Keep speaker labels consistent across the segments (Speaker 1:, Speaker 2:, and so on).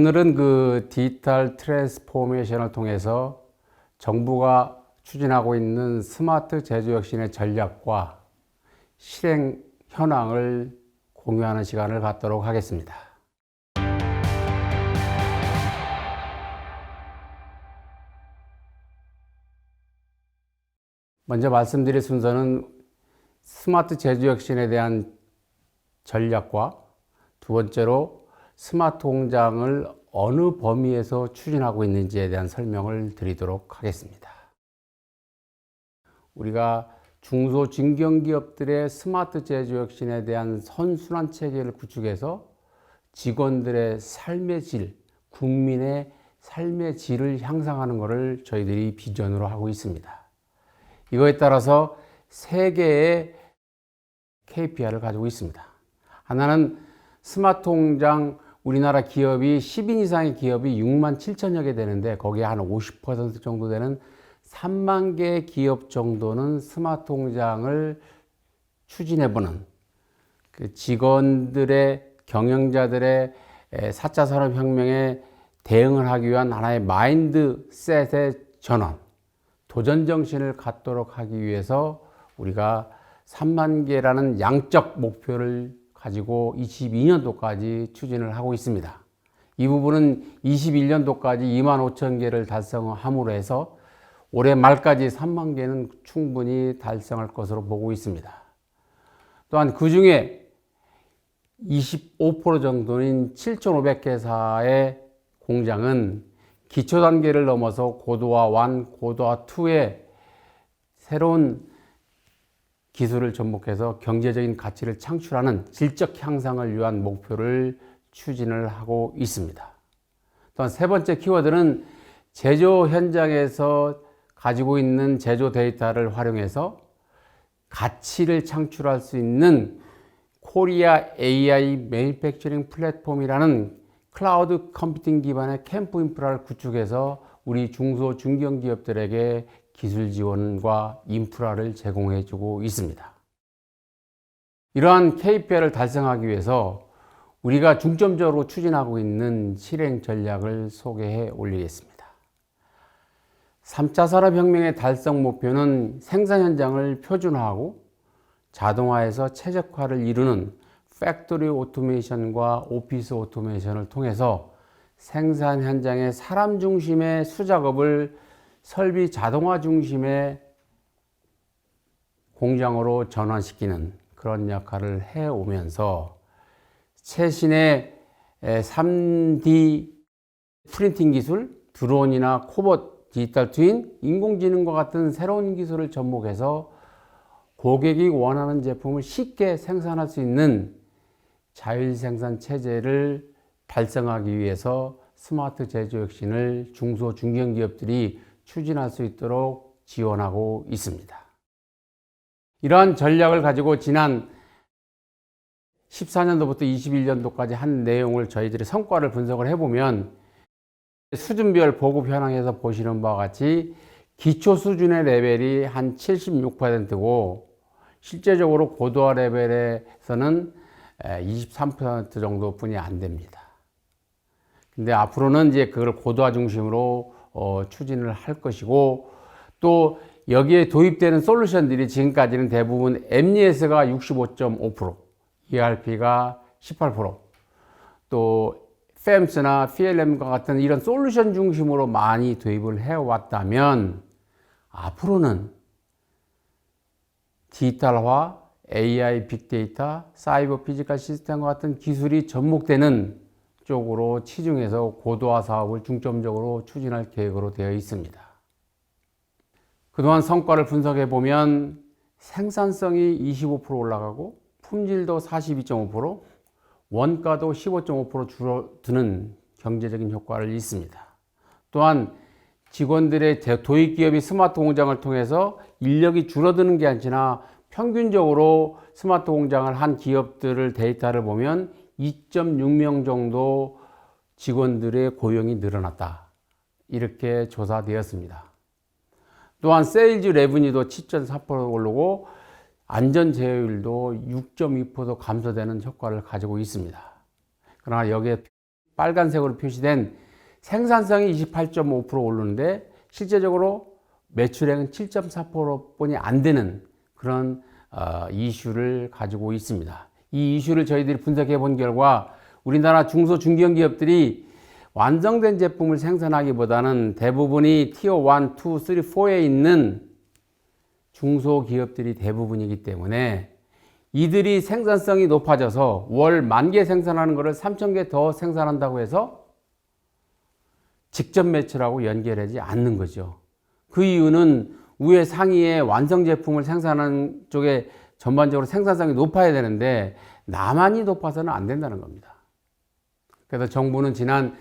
Speaker 1: 오늘은 그 디지털 트랜스포메이션을 통해서 정부가 추진하고 있는 스마트 제조 혁신의 전략과 실행 현황을 공유하는 시간을 갖도록 하겠습니다. 먼저 말씀드릴 순서는 스마트 제조 혁신에 대한 전략과 두 번째로 스마트 공장을 어느 범위에서 추진하고 있는지에 대한 설명을 드리도록 하겠습니다. 우리가 중소 중견기업들의 스마트 제조 혁신에 대한 선순환 체계를 구축해서 직원들의 삶의 질, 국민의 삶의 질을 향상하는 것을 저희들이 비전으로 하고 있습니다. 이거에 따라서 세 개의 KPI를 가지고 있습니다. 하나는 스마트 공장 우리나라 기업이 10인 이상의 기업이 6만 7천여 개 되는데 거기에 한 50% 정도 되는 3만 개 기업 정도는 스마트 공장을 추진해보는 그 직원들의 경영자들의 4차 산업혁명에 대응을 하기 위한 하나의 마인드셋의 전환, 도전 정신을 갖도록 하기 위해서 우리가 3만 개라는 양적 목표를 가지고 22년도까지 추진을 하고 있습니다. 이 부분은 21년도까지 2만 5천 개를 달성함으로 해서 올해 말까지 3만 개는 충분히 달성할 것으로 보고 있습니다. 또한 그 중에 25% 정도인 7,500개사의 공장은 기초 단계를 넘어서 고도화 1, 고도화 2의 새로운 기술을 접목해서 경제적인 가치를 창출하는 질적 향상을 위한 목표를 추진을 하고 있습니다. 또한 세 번째 키워드는 제조 현장에서 가지고 있는 제조 데이터를 활용해서 가치를 창출할 수 있는 코리아 AI 매니팩처링 플랫폼이라는 클라우드 컴퓨팅 기반의 캠프 인프라를 구축해서 우리 중소 중견 기업들에게 기술 지원과 인프라를 제공해 주고 있습니다. 이러한 KPI를 달성하기 위해서 우리가 중점적으로 추진하고 있는 실행 전략을 소개해 올리겠습니다. 3차 산업혁명의 달성 목표는 생산 현장을 표준화하고 자동화해서 최적화를 이루는 팩토리 오토메이션과 오피스 오토메이션을 통해서 생산 현장의 사람 중심의 수작업을 설비 자동화 중심의 공장으로 전환시키는 그런 역할을 해 오면서 최신의 3D 프린팅 기술, 드론이나 코봇, 디지털 트윈, 인공지능과 같은 새로운 기술을 접목해서 고객이 원하는 제품을 쉽게 생산할 수 있는 자율 생산 체제를 달성하기 위해서 스마트 제조 혁신을 중소 중견 기업들이 추진할 수 있도록 지원하고 있습니다. 이러한 전략을 가지고 지난 14년도부터 21년도까지 한 내용을 저희들이 성과를 분석을 해보면 수준별 보급 현황에서 보시는 바와 같이 기초 수준의 레벨이 한 76%고 실제적으로 고도화 레벨에서는 23% 정도뿐이 안 됩니다. 근데 앞으로는 이제 그걸 고도화 중심으로 어, 추진을 할 것이고 또 여기에 도입되는 솔루션들이 지금까지는 대부분 MES가 65.5%, ERP가 18%또 FEMS나 PLM과 같은 이런 솔루션 중심으로 많이 도입을 해왔다면 앞으로는 디지털화, AI, 빅데이터, 사이버 피지컬 시스템과 같은 기술이 접목되는 쪽으로 치중해서 고도화 사업을 중점적으로 추진할 계획으로 되어 있습니다. 그동안 성과를 분석해 보면 생산성이 25% 올라가고 품질도 42.5%, 원가도 15.5% 줄어드는 경제적인 효과를 있습니다. 또한 직원들의 도입 기업이 스마트 공장을 통해서 인력이 줄어드는 게 아니라 평균적으로 스마트 공장을 한 기업들을 데이터를 보면 2.6명 정도 직원들의 고용이 늘어났다. 이렇게 조사되었습니다. 또한 세일즈 레브니도 7.4% 오르고 안전 제어율도 6.2% 감소되는 효과를 가지고 있습니다. 그러나 여기에 빨간색으로 표시된 생산성이 28.5% 오르는데 실제적으로 매출액은 7.4%뿐이 안 되는 그런 어, 이슈를 가지고 있습니다. 이 이슈를 저희들이 분석해 본 결과 우리나라 중소 중견기업들이 완성된 제품을 생산하기보다는 대부분이 티어 1, 2, 3, 4에 있는 중소기업들이 대부분이기 때문에 이들이 생산성이 높아져서 월 만 개 생산하는 것을 3천 개 더 생산한다고 해서 직접 매출하고 연결하지 않는 거죠. 그 이유는 위에 상위에 완성 제품을 생산하는 쪽에 전반적으로 생산성이 높아야 되는데 나만이 높아서는 안 된다는 겁니다. 그래서 정부는 지난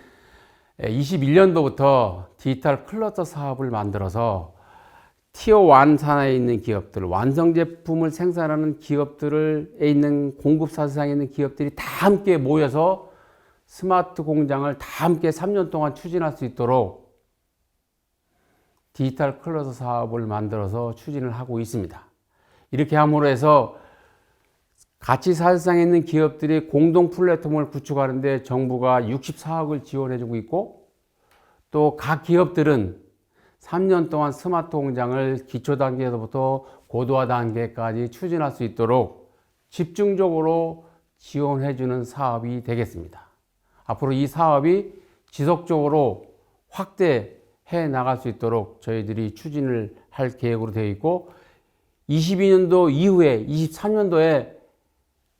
Speaker 1: 21년도부터 디지털 클러스터 사업을 만들어서 티어 1 산하에 있는 기업들, 완성 제품을 생산하는 기업들에 있는 공급 사슬상에 있는 기업들이 다 함께 모여서 스마트 공장을 다 함께 3년 동안 추진할 수 있도록 디지털 클러스터 사업을 만들어서 추진을 하고 있습니다. 이렇게 함으로 해서 가치 사실상에 있는 기업들이 공동 플랫폼을 구축하는데 정부가 64억을 지원해주고 있고 또 각 기업들은 3년 동안 스마트 공장을 기초 단계에서부터 고도화 단계까지 추진할 수 있도록 집중적으로 지원해주는 사업이 되겠습니다. 앞으로 이 사업이 지속적으로 확대해 나갈 수 있도록 저희들이 추진을 할 계획으로 되어 있고 22년도 이후에 23년도에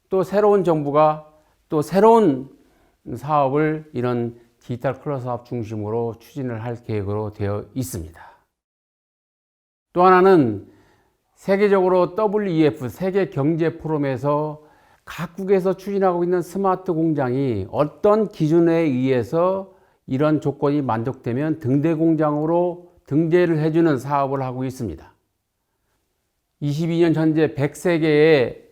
Speaker 1: 또 새로운 정부가 또 새로운 사업을 이런 디지털 클러 사업 중심으로 추진을 할 계획으로 되어 있습니다. 또 하나는 세계적으로 WEF 세계 경제 포럼에서 각국에서 추진하고 있는 스마트 공장이 어떤 기준에 의해서 이런 조건이 만족되면 등대 공장으로 등재를 해주는 사업을 하고 있습니다. 22년 현재 103개의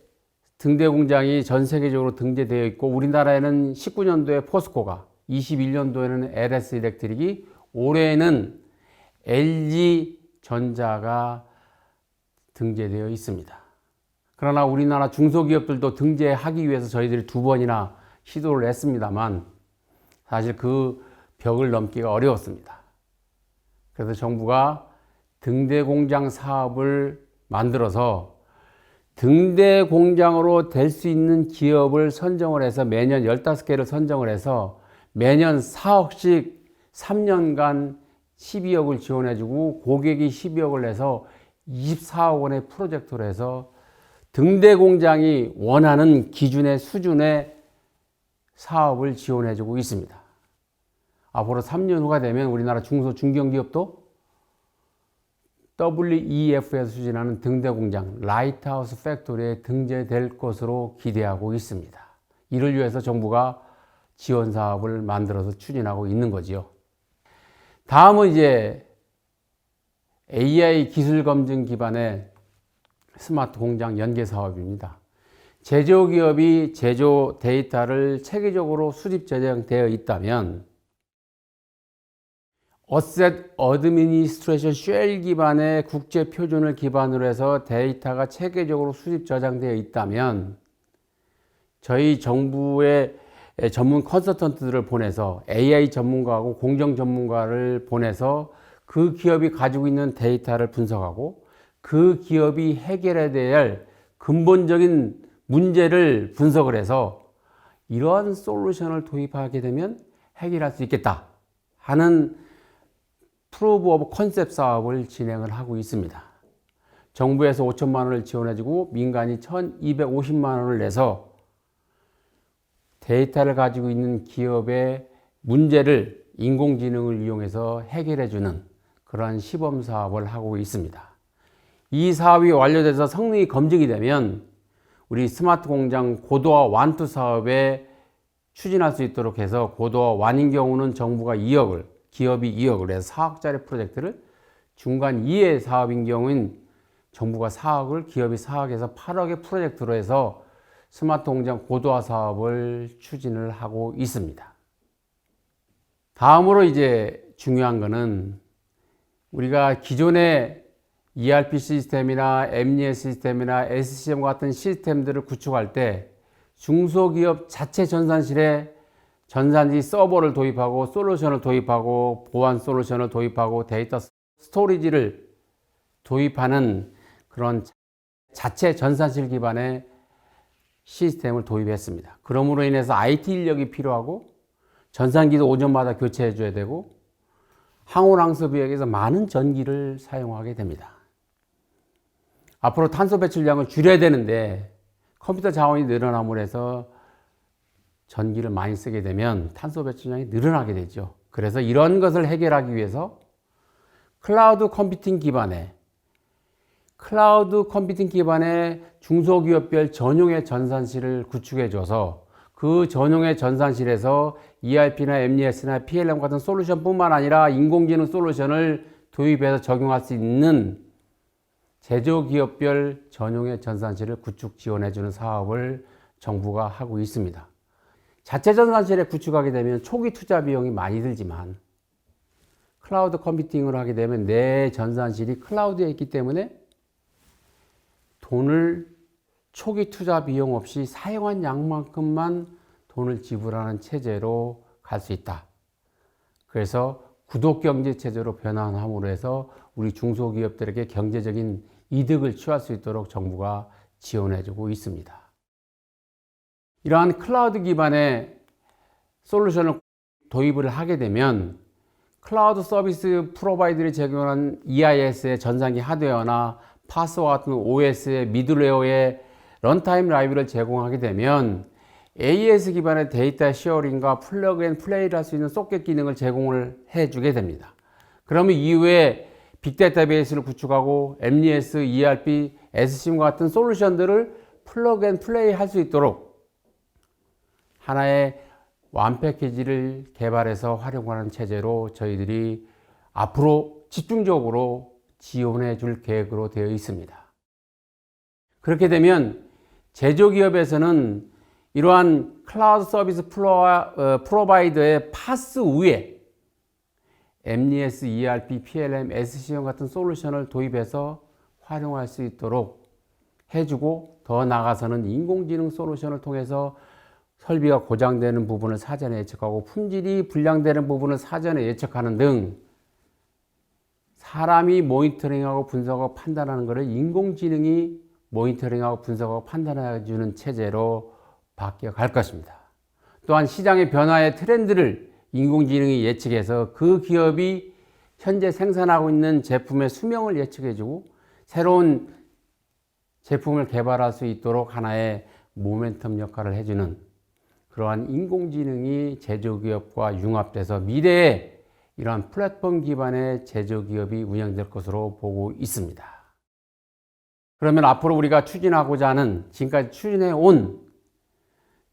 Speaker 1: 등대 공장이 전 세계적으로 등재되어 있고 우리나라에는 19년도에 포스코가 21년도에는 LS 일렉트릭이 올해에는 LG 전자가 등재되어 있습니다. 그러나 우리나라 중소기업들도 등재하기 위해서 저희들이 두 번이나 시도를 했습니다만 사실 그 벽을 넘기가 어려웠습니다. 그래서 정부가 등대 공장 사업을 만들어서 등대 공장으로 될 수 있는 기업을 선정을 해서 매년 15개를 선정을 해서 매년 4억씩 3년간 12억을 지원해주고 고객이 12억을 내서 24억 원의 프로젝트로 해서 등대 공장이 원하는 기준의 수준의 사업을 지원해주고 있습니다. 앞으로 3년 후가 되면 우리나라 중소 중견기업도 WEF에서 추진하는 등대 공장 라이트하우스 팩토리에 등재될 것으로 기대하고 있습니다. 이를 위해서 정부가 지원 사업을 만들어서 추진하고 있는 거지요. 다음은 이제 AI 기술 검증 기반의 스마트 공장 연계 사업입니다. 제조기업이 제조 데이터를 체계적으로 수집 저장되어 있다면 어셋 어드미니스트레이션 쉘 기반의 국제 표준을 기반으로 해서 데이터가 체계적으로 수집 저장되어 있다면 저희 정부의 전문 컨설턴트들을 보내서 AI 전문가하고 공정 전문가를 보내서 그 기업이 가지고 있는 데이터를 분석하고 그 기업이 해결해야 될 근본적인 문제를 분석을 해서 이러한 솔루션을 도입하게 되면 해결할 수 있겠다 하는 프로브 오브 컨셉 사업을 진행을 하고 있습니다. 정부에서 5천만 원을 지원해주고 민간이 1,250만 원을 내서 데이터를 가지고 있는 기업의 문제를 인공지능을 이용해서 해결해주는 그러한 시범 사업을 하고 있습니다. 이 사업이 완료돼서 성능이 검증이 되면 우리 스마트 공장 고도화 완투 사업에 추진할 수 있도록 해서 고도화 완인 경우는 정부가 2억을 기업이 2억을 해서 4억짜리 프로젝트를 중간 2의 사업인 경우는 정부가 4억을 기업이 4억에서 8억의 프로젝트로 해서 스마트 공장 고도화 사업을 추진을 하고 있습니다. 다음으로 이제 중요한 거는 우리가 기존의 ERP 시스템이나 MES 시스템이나 SCM 같은 시스템들을 구축할 때 중소기업 자체 전산실에 전산지 서버를 도입하고 솔루션을 도입하고 보안 솔루션을 도입하고 데이터 스토리지를 도입하는 그런 자체 전산실 기반의 시스템을 도입했습니다. 그러므로 인해서 IT 인력이 필요하고 전산기도 오전마다 교체해 줘야 되고 항온항습유역에서 많은 전기를 사용하게 됩니다. 앞으로 탄소 배출량을 줄여야 되는데 컴퓨터 자원이 늘어남으로 해서 전기를 많이 쓰게 되면 탄소 배출량이 늘어나게 되죠. 그래서 이런 것을 해결하기 위해서 클라우드 컴퓨팅 기반의 클라우드 컴퓨팅 기반의 중소기업별 전용의 전산실을 구축해줘서 그 전용의 전산실에서 ERP나 MES나 PLM 같은 솔루션뿐만 아니라 인공지능 솔루션을 도입해서 적용할 수 있는 제조기업별 전용의 전산실을 구축 지원해주는 사업을 정부가 하고 있습니다. 자체 전산실에 구축하게 되면 초기 투자 비용이 많이 들지만 클라우드 컴퓨팅을 하게 되면 내 전산실이 클라우드에 있기 때문에 돈을 초기 투자 비용 없이 사용한 양만큼만 돈을 지불하는 체제로 갈 수 있다. 그래서 구독 경제 체제로 변환함으로 해서 우리 중소기업들에게 경제적인 이득을 취할 수 있도록 정부가 지원해주고 있습니다. 이러한 클라우드 기반의 솔루션을 도입을 하게 되면 클라우드 서비스 프로바이더들이 제공하는 EIS의 전산기 하드웨어나 파스와 같은 OS의 미들웨어의 런타임 라이브를 제공하게 되면 AES 기반의 데이터 쉐어링과 플러그 앤 플레이를 할 수 있는 소켓 기능을 제공을 해주게 됩니다. 그러면 이후에 빅데이터베이스를 구축하고 MES, ERP, SCM 같은 솔루션들을 플러그 앤 플레이 할 수 있도록 하나의 완 패키지를 개발해서 활용하는 체제로 저희들이 앞으로 집중적으로 지원해 줄 계획으로 되어 있습니다. 그렇게 되면 제조기업에서는 이러한 클라우드 서비스 프로, 프로바이더의 파스 위에 MES, ERP, PLM, SCM 같은 솔루션을 도입해서 활용할 수 있도록 해주고 더 나아가서는 인공지능 솔루션을 통해서 설비가 고장되는 부분을 사전에 예측하고 품질이 불량되는 부분을 사전에 예측하는 등 사람이 모니터링하고 분석하고 판단하는 것을 인공지능이 모니터링하고 분석하고 판단해 주는 체제로 바뀌어 갈 것입니다. 또한 시장의 변화의 트렌드를 인공지능이 예측해서 그 기업이 현재 생산하고 있는 제품의 수명을 예측해 주고 새로운 제품을 개발할 수 있도록 하나의 모멘텀 역할을 해주는 그러한 인공지능이 제조기업과 융합돼서 미래에 이러한 플랫폼 기반의 제조기업이 운영될 것으로 보고 있습니다. 그러면 앞으로 우리가 추진하고자 하는 지금까지 추진해 온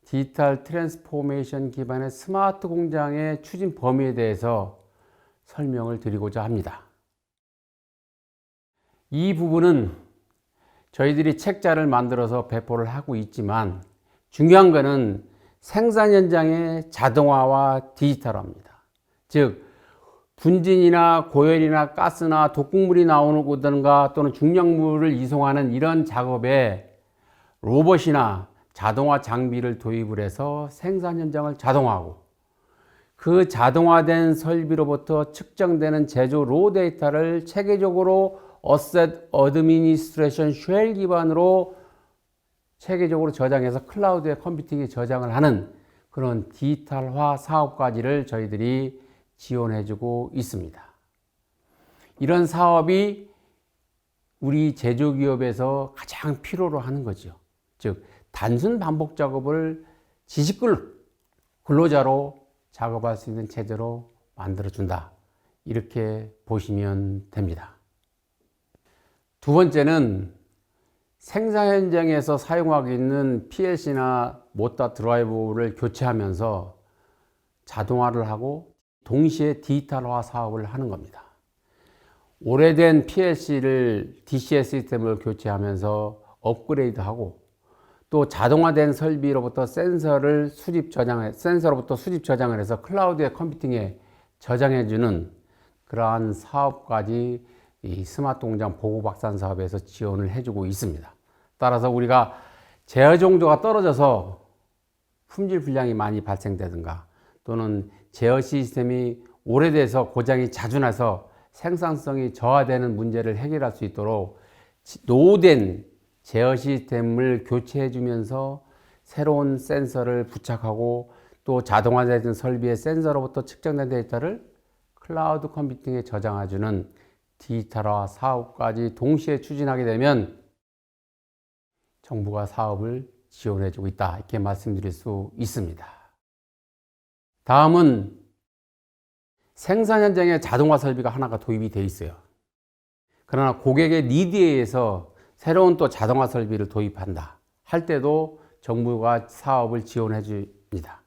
Speaker 1: 디지털 트랜스포메이션 기반의 스마트 공장의 추진 범위에 대해서 설명을 드리고자 합니다. 이 부분은 저희들이 책자를 만들어서 배포를 하고 있지만 중요한 것은 생산 현장의 자동화와 디지털화입니다. 즉 분진이나 고열이나 가스나 독극물이 나오는 곳든가 또는 중량물을 이송하는 이런 작업에 로봇이나 자동화 장비를 도입을 해서 생산 현장을 자동화하고 그 자동화된 설비로부터 측정되는 제조 로 데이터를 체계적으로 어셋 어드미니스트레이션 쉘 기반으로 체계적으로 저장해서 클라우드에 컴퓨팅에 저장을 하는 그런 디지털화 사업까지를 저희들이 지원해주고 있습니다. 이런 사업이 우리 제조기업에서 가장 필요로 하는 거죠. 즉, 단순 반복 작업을 지식글 근로자로 작업할 수 있는 체제로 만들어준다. 이렇게 보시면 됩니다. 두 번째는 생산 현장에서 사용하고 있는 PLC나 모터 드라이브를 교체하면서 자동화를 하고 동시에 디지털화 사업을 하는 겁니다. 오래된 PLC를 DCS 시스템을 교체하면서 업그레이드하고 또 자동화된 설비로부터 센서를 수집 저장해 센서로부터 수집 저장을 해서 클라우드의 컴퓨팅에 저장해 주는 그러한 사업까지 이 스마트 공장 보고 박산 사업에서 지원을 해주고 있습니다. 따라서 우리가 제어 정도가 떨어져서 품질 불량이 많이 발생되든가 또는 제어 시스템이 오래돼서 고장이 자주 나서 생산성이 저하되는 문제를 해결할 수 있도록 노후된 제어 시스템을 교체해 주면서 새로운 센서를 부착하고 또 자동화된 설비의 센서로부터 측정된 데이터를 클라우드 컴퓨팅에 저장해주는 디지털화 사업까지 동시에 추진하게 되면 정부가 사업을 지원해주고 있다. 이렇게 말씀드릴 수 있습니다. 다음은 생산 현장에 자동화 설비가 하나가 도입이 되어 있어요. 그러나 고객의 니드에 의해서 새로운 또 자동화 설비를 도입한다. 할 때도 정부가 사업을 지원해 줍니다.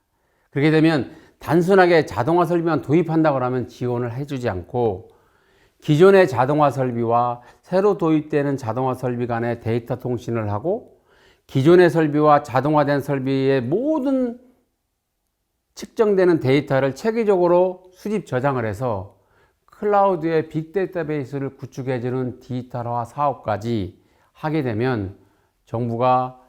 Speaker 1: 그렇게 되면 단순하게 자동화 설비만 도입한다고 하면 지원을 해주지 않고 기존의 자동화 설비와 새로 도입되는 자동화 설비 간의 데이터 통신을 하고 기존의 설비와 자동화된 설비의 모든 측정되는 데이터를 체계적으로 수집 저장을 해서 클라우드의 빅데이터베이스를 구축해주는 디지털화 사업까지 하게 되면 정부가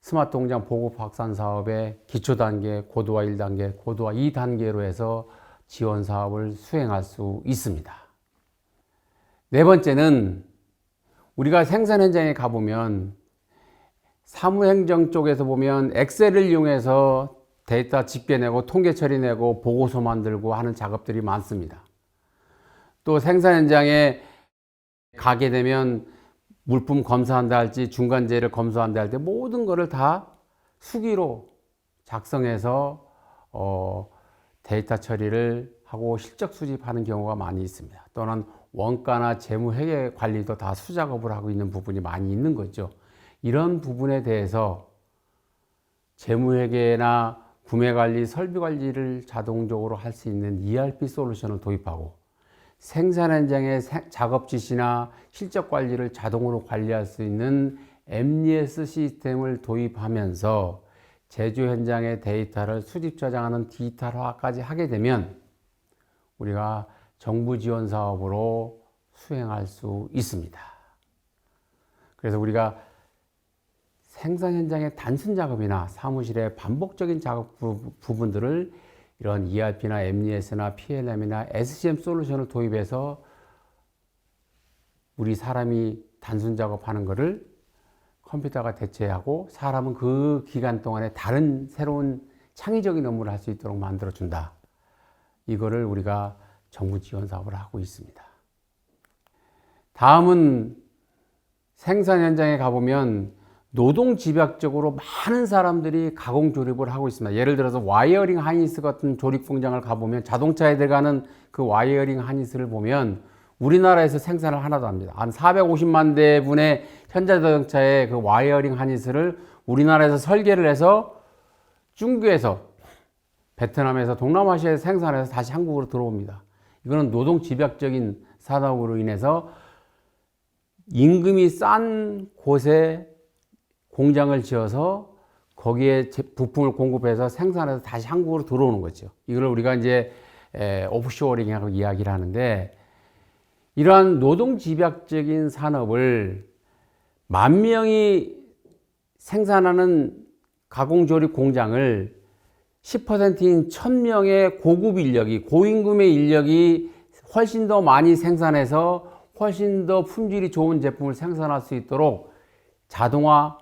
Speaker 1: 스마트 공장 보급 확산 사업의 기초 단계, 고도화 1단계, 고도화 2단계로 해서 지원 사업을 수행할 수 있습니다. 네 번째는 우리가 생산 현장에 가보면 사무행정 쪽에서 보면 엑셀을 이용해서 데이터 집계내고 통계 처리내고 보고서 만들고 하는 작업들이 많습니다. 또 생산 현장에 가게 되면 물품 검사한다 할지 중간재를 검사한다 할 때 모든 것을 다 수기로 작성해서 어, 데이터 처리를 하고 실적 수집하는 경우가 많이 있습니다. 또는 원가나 재무 회계 관리도 다 수작업을 하고 있는 부분이 많이 있는 거죠. 이런 부분에 대해서 재무 회계나 구매 관리, 설비 관리를 자동적으로 할 수 있는 ERP 솔루션을 도입하고 생산 현장의 작업 지시나 실적 관리를 자동으로 관리할 수 있는 MES 시스템을 도입하면서 제조 현장의 데이터를 수집 저장하는 디지털화까지 하게 되면 우리가 정부 지원 사업으로 수행할 수 있습니다. 그래서 우리가 생산 현장의 단순 작업이나 사무실의 반복적인 작업 부분들을 이런 ERP나 MES나 PLM이나 SCM 솔루션을 도입해서 우리 사람이 단순 작업하는 것을 컴퓨터가 대체하고 사람은 그 기간 동안에 다른 새로운 창의적인 업무를 할 수 있도록 만들어 준다. 이거를 우리가 정부 지원 사업을 하고 있습니다. 다음은 생산 현장에 가보면 노동 집약적으로 많은 사람들이 가공 조립을 하고 있습니다. 예를 들어서 와이어링 하니스 같은 조립 공장을 가보면 자동차에 들어가는 그 와이어링 하니스를 보면 우리나라에서 생산을 하나도 합니다. 한 450만 대분의 현대자동차의 그 와이어링 하니스를 우리나라에서 설계를 해서 중국에서 베트남에서 동남아시아에서 생산해서 다시 한국으로 들어옵니다. 이거는 노동 집약적인 산업으로 인해서 임금이 싼 곳에 공장을 지어서 거기에 부품을 공급해서 생산해서 다시 한국으로 들어오는 거죠. 이걸 우리가 이제 오프쇼어링이라고 이야기를 하는데 이러한 노동 집약적인 산업을 만 명이 생산하는 가공조립 공장을 10%인 1000명의 고급 인력이 고임금의 인력이 훨씬 더 많이 생산해서 훨씬 더 품질이 좋은 제품을 생산할 수 있도록 자동화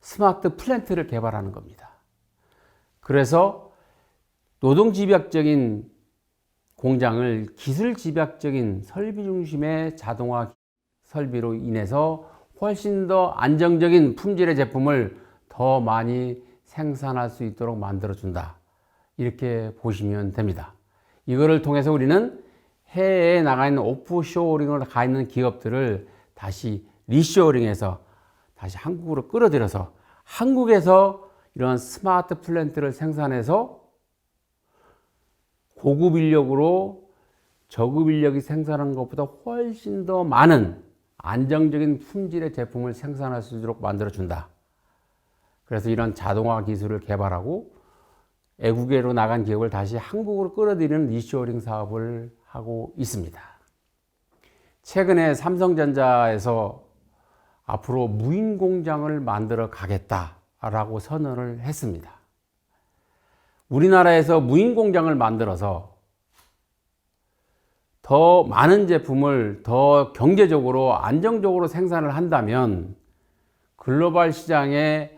Speaker 1: 스마트 플랜트를 개발하는 겁니다. 그래서 노동 집약적인 공장을 기술 집약적인 설비 중심의 자동화 설비로 인해서 훨씬 더 안정적인 품질의 제품을 더 많이 생산할 수 있도록 만들어 준다. 이렇게 보시면 됩니다. 이거를 통해서 우리는 해외에 나가 있는 오프쇼어링을 가 있는 기업들을 다시 리쇼어링해서 다시 한국으로 끌어들여서 한국에서 이런 스마트 플랜트를 생산해서 고급 인력으로 저급 인력이 생산한 것보다 훨씬 더 많은 안정적인 품질의 제품을 생산할 수 있도록 만들어준다. 그래서 이런 자동화 기술을 개발하고 애국계로 나간 기업을 다시 한국으로 끌어들이는 리쇼링 사업을 하고 있습니다. 최근에 삼성전자에서 앞으로 무인 공장을 만들어 가겠다라고 선언을 했습니다. 우리나라에서 무인 공장을 만들어서 더 많은 제품을 더 경제적으로 안정적으로 생산을 한다면 글로벌 시장에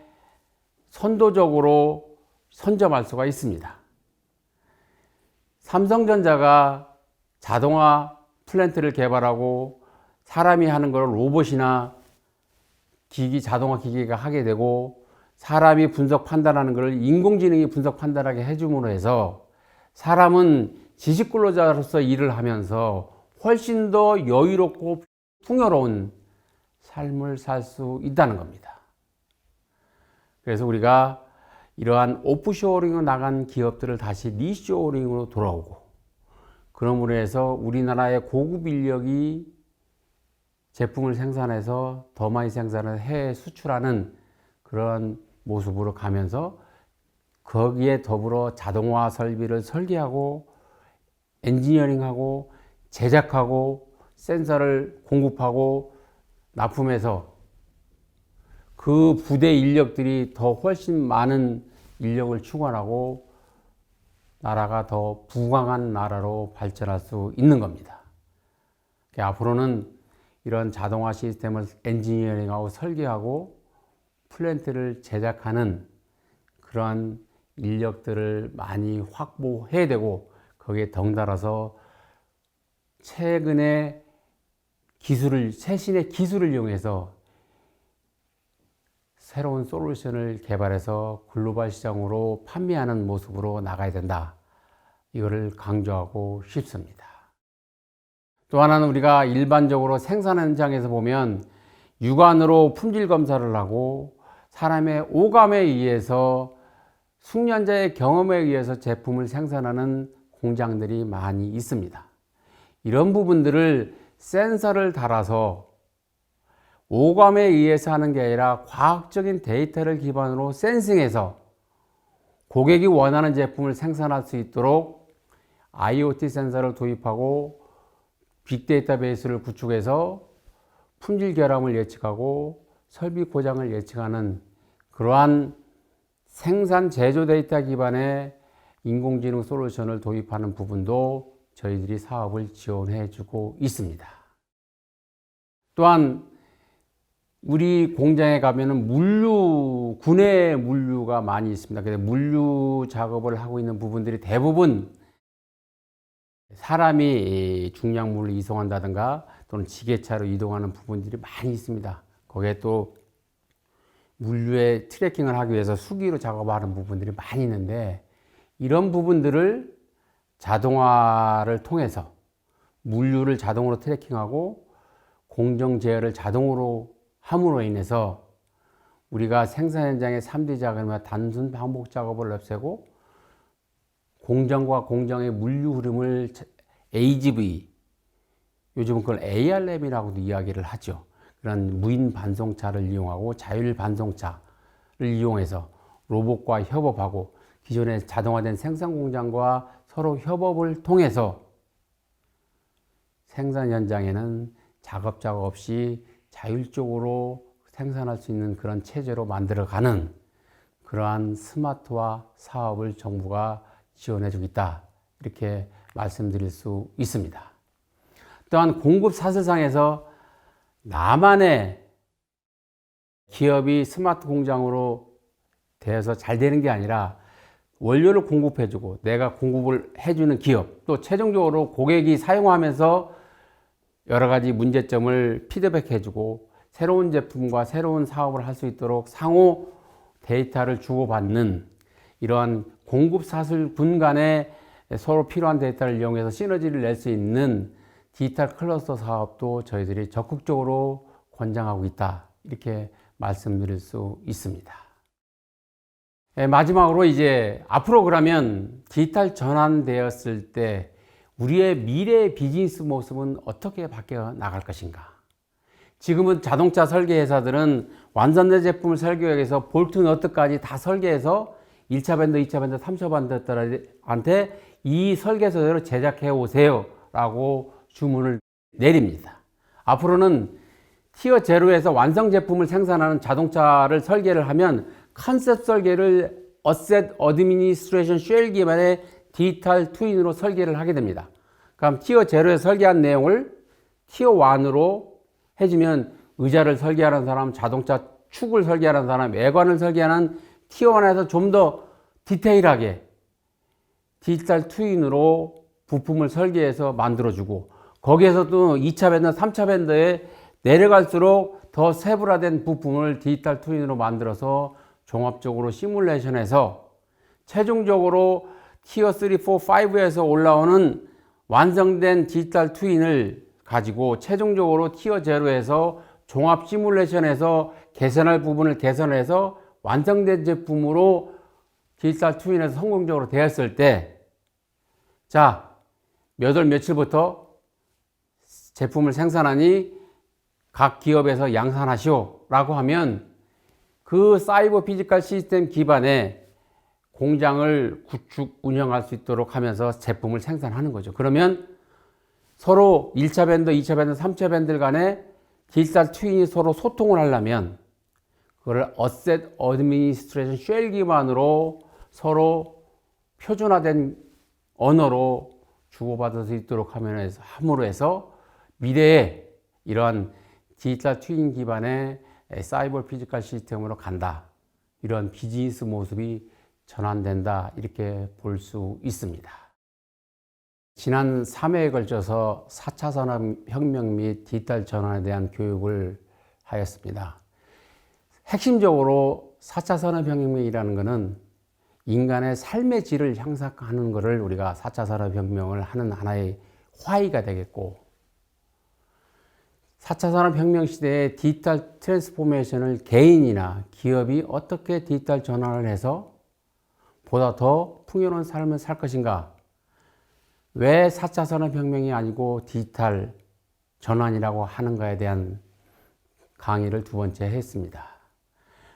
Speaker 1: 선도적으로 선점할 수가 있습니다. 삼성전자가 자동화 플랜트를 개발하고 사람이 하는 걸 로봇이나 기기 자동화 기기가 하게 되고 사람이 분석 판단하는 것을 인공지능이 분석 판단하게 해줌으로 해서 사람은 지식 근로자로서 일을 하면서 훨씬 더 여유롭고 풍요로운 삶을 살 수 있다는 겁니다. 그래서 우리가 이러한 오프쇼어링으로 나간 기업들을 다시 리쇼어링으로 돌아오고 그러므로 해서 우리나라의 고급 인력이 제품을 생산해서 더 많이 생산을 해외 수출하는 그런 모습으로 가면서 거기에 더불어 자동화 설비를 설계하고 엔지니어링하고 제작하고 센서를 공급하고 납품해서 그 부대 인력들이 더 훨씬 많은 인력을 추구하고 나라가 더 부강한 나라로 발전할 수 있는 겁니다. 앞으로는 이런 자동화 시스템을 엔지니어링하고 설계하고 플랜트를 제작하는 그러한 인력들을 많이 확보해야 되고 거기에 덩달아서 최근에 기술을 최신의 기술을 이용해서 새로운 솔루션을 개발해서 글로벌 시장으로 판매하는 모습으로 나가야 된다. 이거를 강조하고 싶습니다. 또 하나는 우리가 일반적으로 생산 현장에서 보면 육안으로 품질 검사를 하고 사람의 오감에 의해서 숙련자의 경험에 의해서 제품을 생산하는 공장들이 많이 있습니다. 이런 부분들을 센서를 달아서 오감에 의해서 하는 게 아니라 과학적인 데이터를 기반으로 센싱해서 고객이 원하는 제품을 생산할 수 있도록 IoT 센서를 도입하고 빅데이터 베이스를 구축해서 품질 결함을 예측하고 설비 고장을 예측하는 그러한 생산 제조 데이터 기반의 인공지능 솔루션을 도입하는 부분도 저희들이 사업을 지원해 주고 있습니다. 또한 우리 공장에 가면은 물류, 군의 물류가 많이 있습니다. 그래서 물류 작업을 하고 있는 부분들이 대부분 사람이 중량물을 이송한다든가 또는 지게차로 이동하는 부분들이 많이 있습니다. 거기에 또 물류의 트래킹을 하기 위해서 수기로 작업하는 부분들이 많이 있는데 이런 부분들을 자동화를 통해서 물류를 자동으로 트래킹하고 공정 제어를 자동으로 함으로 인해서 우리가 생산 현장의 3D 작업이나 단순 반복 작업을 없애고 공정과 공정의 물류 흐름을 AGV 요즘은 그걸 ARM이라고도 이야기를 하죠. 그런 무인 반송차를 이용하고 자율 반송차를 이용해서 로봇과 협업하고 기존의 자동화된 생산 공장과 서로 협업을 통해서 생산 현장에는 작업 작업 없이 자율적으로 생산할 수 있는 그런 체제로 만들어가는 그러한 스마트화 사업을 정부가 지원해 주고 있다. 이렇게 말씀드릴 수 있습니다. 또한 공급 사슬상에서 나만의 기업이 스마트 공장으로 되어서 잘 되는 게 아니라 원료를 공급해주고 내가 공급을 해주는 기업 또 최종적으로 고객이 사용하면서 여러 가지 문제점을 피드백해주고 새로운 제품과 새로운 사업을 할 수 있도록 상호 데이터를 주고받는 이러한 공급 사슬 군 간에 서로 필요한 데이터를 이용해서 시너지를 낼 수 있는 디지털 클러스터 사업도 저희들이 적극적으로 권장하고 있다. 이렇게 말씀드릴 수 있습니다. 예, 마지막으로 이제 앞으로 그러면 디지털 전환되었을 때 우리의 미래 비즈니스 모습은 어떻게 바뀌어 나갈 것인가? 지금은 자동차 설계 회사들은 완성된 제품을 설계해서 볼트 너트까지 다 설계해서 1차 밴드, 2차 밴드, 3차 밴드들한테 이 설계서대로 제작해 오세요 라고 주문을 내립니다. 앞으로는 티어 제로에서 완성 제품을 생산하는 자동차를 설계를 하면 컨셉 설계를 어셋 어드미니스트레이션 쉘 기반의 디지털 트윈으로 설계를 하게 됩니다. 그럼 티어 제로에 설계한 내용을 티어 1으로 해주면 의자를 설계하는 사람, 자동차 축을 설계하는 사람, 외관을 설계하는 티어 1에서 좀 더 디테일하게 디지털 트윈으로 부품을 설계해서 만들어주고 거기에서 또 2차 밴더, 3차 밴더에 내려갈수록 더 세분화된 부품을 디지털 트윈으로 만들어서 종합적으로 시뮬레이션해서 최종적으로 티어 3, 4, 5에서 올라오는 완성된 디지털 트윈을 가지고 최종적으로 티어 제로에서 종합 시뮬레이션에서 개선할 부분을 개선해서 완성된 제품으로 디지털 트윈에서 성공적으로 되었을 때, 자, 몇월 며칠부터 제품을 생산하니 각 기업에서 양산하시오 라고 하면 그 사이버 피지컬 시스템 기반의 공장을 구축 운영할 수 있도록 하면서 제품을 생산하는 거죠. 그러면 서로 1차 밴더, 2차 밴더, 3차 밴드 간에 디지털 트윈이 서로 소통을 하려면 그걸 어셋 어드미니스트레이션 쉘 기반으로 서로 표준화된 언어로 주고받을 수 있도록 함으로 해서 미래에 이러한 디지털 트윈 기반의 사이버 피지컬 시스템으로 간다. 이런 비즈니스 모습이 전환된다. 이렇게 볼 수 있습니다. 지난 3회에 걸쳐서 4차 산업혁명 및 디지털 전환에 대한 교육을 하였습니다. 핵심적으로 4차 산업혁명이라는 것은 인간의 삶의 질을 향상하는 것을 우리가 4차 산업혁명을 하는 하나의 화의가 되겠고 4차 산업혁명 시대의 디지털 트랜스포메이션을 개인이나 기업이 어떻게 디지털 전환을 해서 보다 더 풍요로운 삶을 살 것인가 왜 4차 산업혁명이 아니고 디지털 전환이라고 하는가에 대한 강의를 두 번째 했습니다.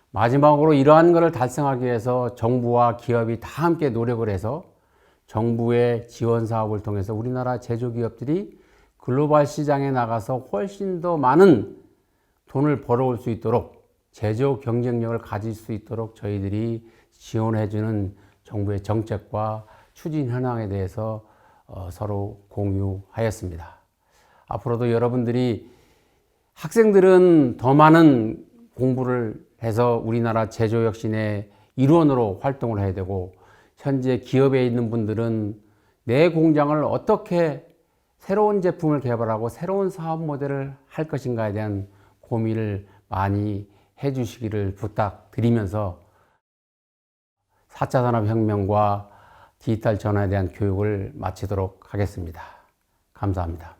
Speaker 1: 마지막으로 이러한 것을 달성하기 위해서 정부와 기업이 다 함께 노력을 해서 정부의 지원 사업을 통해서 우리나라 제조기업들이 글로벌 시장에 나가서 훨씬 더 많은 돈을 벌어올 수 있도록 제조 경쟁력을 가질 수 있도록 저희들이 지원해주는 정부의 정책과 추진 현황에 대해서 어, 서로 공유하였습니다. 앞으로도 여러분들이 학생들은 더 많은 공부를 해서 우리나라 제조 혁신의 일원으로 활동을 해야 되고 현재 기업에 있는 분들은 내 공장을 어떻게 새로운 제품을 개발하고 새로운 사업 모델을 할 것인가에 대한 고민을 많이 해 주시기를 부탁드리면서 4차 산업혁명과 디지털 전환에 대한 교육을 마치도록 하겠습니다. 감사합니다.